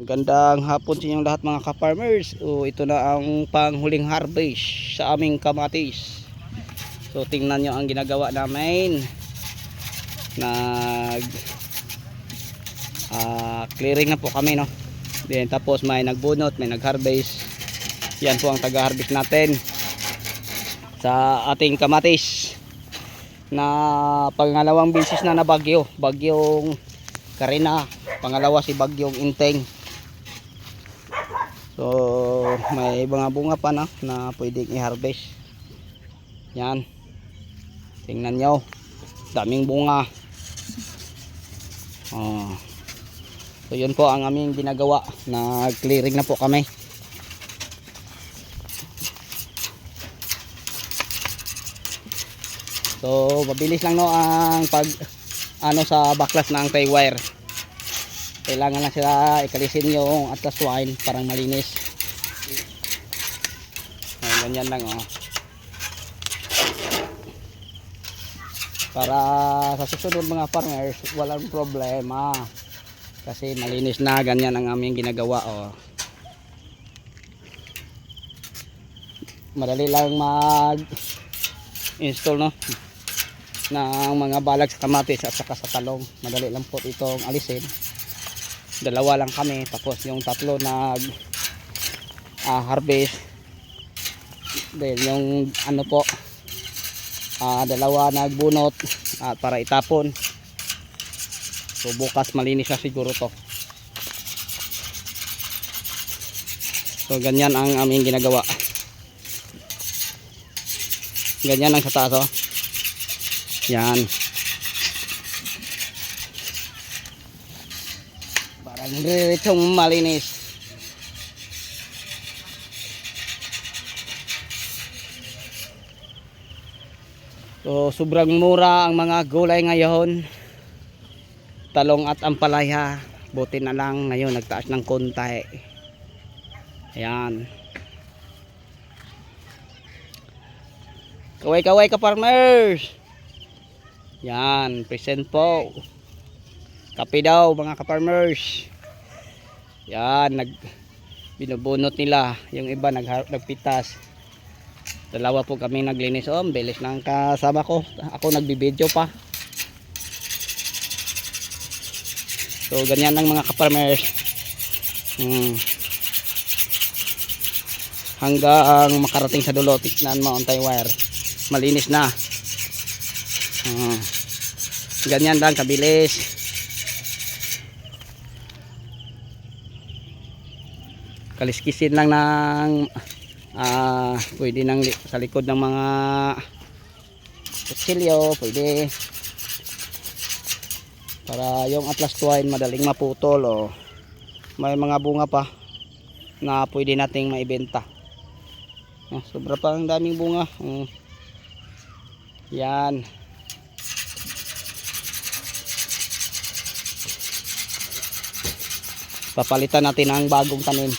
Gandang hapon sa inyong lahat mga ka-farmers. O, ito na ang panghuling harvest sa aming kamatis. So tingnan nyo ang ginagawa namin. Nag ah, clearing na po kami no. Then tapos may nagbunot, may nag-harvest. Yan po ang taga-harvest natin sa ating kamatis na pangalawang bisis na na bagyo. Bagyong Karina, pangalawa si Bagyong Inteng. So, may mga bunga pa na na pwedeng i-harvest. Yan. Tingnan nyo. Daming bunga. Oh. So, yun po ang aming ginagawa. Nag-clearing na po kami. So, mabilis lang no ang pag ano sa baklas ng tie wire kailangan lang sila ikalisin yung atlas wine parang malinis. Ayan, ganyan lang oh. Para sa susunod mga farmers walang problema. Kasi malinis na ganyan ang aming ginagawa oh. Madali lang mag install no? Ng mga balag sa kamatis at saka sa talong. Madali lang po itong alisin dalawa lang kami. Tapos yung tatlo nag ah, harvest. Then yung ano po ah, dalawa nagbunot at para itapon. So bukas malinis na siguro to. So ganyan ang aming ginagawa. Ganyan lang sa taas oh. Yan diretsong malinis. So sobrang mura ang mga gulay ngayon. Talong at ampalaya. Buti na lang ngayon nagtaas ng konti. Ayan. Kaway kaway ka farmers! Yan present po. Kape daw mga ka-farmers yan nag binubunot nila. Yung iba nag, nagpitas. Dalawa po kami naglinis. Oh ang bilis ng kasama ko. Ako nagbibideo pa. So ganyan lang mga ka-farmers. Hmm. hanggang makarating sa dulo tignan mo ang tie wire malinis na. Hmm. ganyan lang kabilis kaliskisin lang ng ah pwede nang sa likod ng mga kutsilyo pwede. Para yung atlas twine madaling maputol o may mga bunga pa na pwede nating maibenta. Ah, sobra pa ang daming bunga. Mm. yan. Papalitan natin ang bagong tanim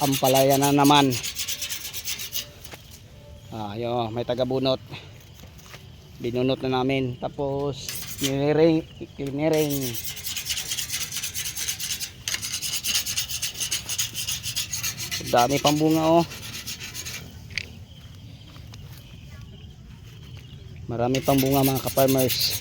ampalaya na naman. Ah yun may tagabunot. Binunot na namin. Tapos niliring niliring dami pang bunga oh. Marami pang bunga mga ka-farmers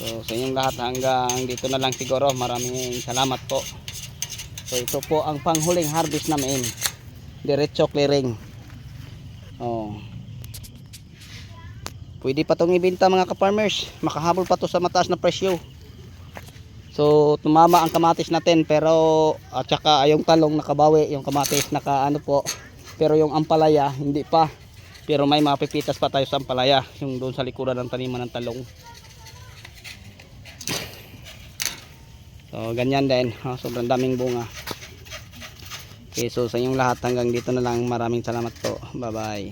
So sa inyong lahat hanggang dito na lang siguro. Maraming salamat po. So ito po ang panghuling harvest namin. Diretso clearing. Oh. Pwede pa tong ibenta mga ka-farmers. Makahabol pa to sa mataas na presyo. So tumama ang kamatis natin pero at saka yung talong nakabawi, yung kamatis naka ano po. Pero yung ampalaya hindi pa. Pero may mapipitas pa tayo sa ampalaya, yung doon sa likuran ng taniman ng talong. So ganyan din, oh, sobrang daming bunga. Okay, so sa inyong lahat hanggang dito na lang. Maraming salamat po. Bye-bye.